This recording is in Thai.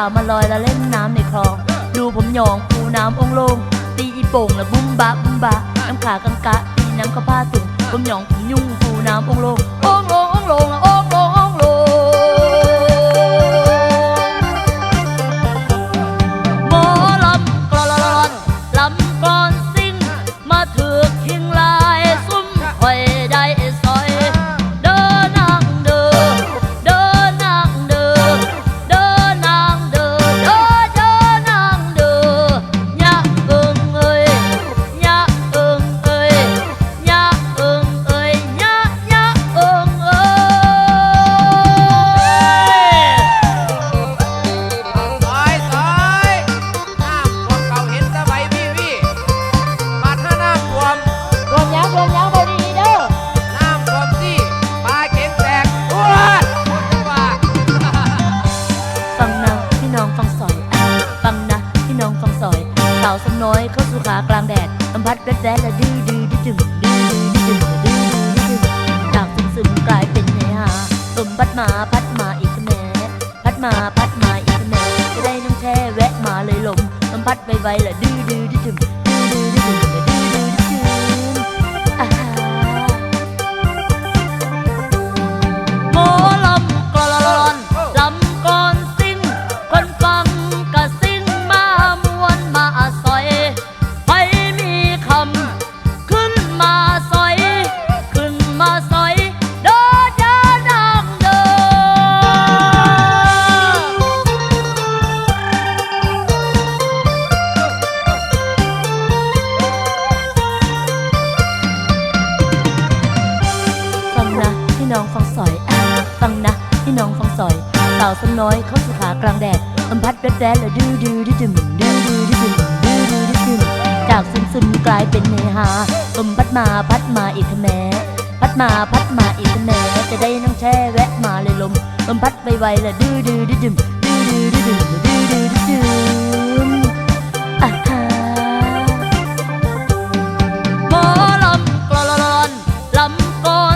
าวมาลอยและเล่นน้ำในคลอง ดูผมหยองปูน้ำองลง ตีอีโป่งและบุ้มบะบุ้มบะน้ำขากังกะตีน้ำข้าวผ้าตุ่มผมหยองผมยุ่งปูน้ำองลงโอ้ เข้าสู่ขากลางแดดลำพัดแวดแสและดื้อดื้อดื้อดึงดื้อดื้อดื้อดึงดื้อดื้อดื้อดึงจากซึมซึมกลายเป็นเนหาลมพัดมาพัดมาอีกแม่พัดมาพัดมาอีกแม่จะได้น้องแช่แวะมาเลยลมลมพัดไวๆและดื้อดื้อดื้อดึงดื้อดื้อ น้องฟังสอยอะฟังนะพี่น้องฟังสอยสาวสมน้อยเข้าสู่ขากลางแดดลมพัดแวดแวดและดื้อดื้อดื้อดึมดื้อดื้อดื้อดึมดื้อดื้อดื้อดึมจากซึมซึมกลายเป็นเนหาลมพัดมาพัดมาอีกแม่พัดมาพัดมาอีกแม่จะได้น้องแช่แวะมาเลยลมลมพัดไวๆและดื้อดื้อดื้อดึมดื้อดื้อดื้อดึมดื้อดื้อดื้อดึมอะฮะหมอลำกลอนลำกอน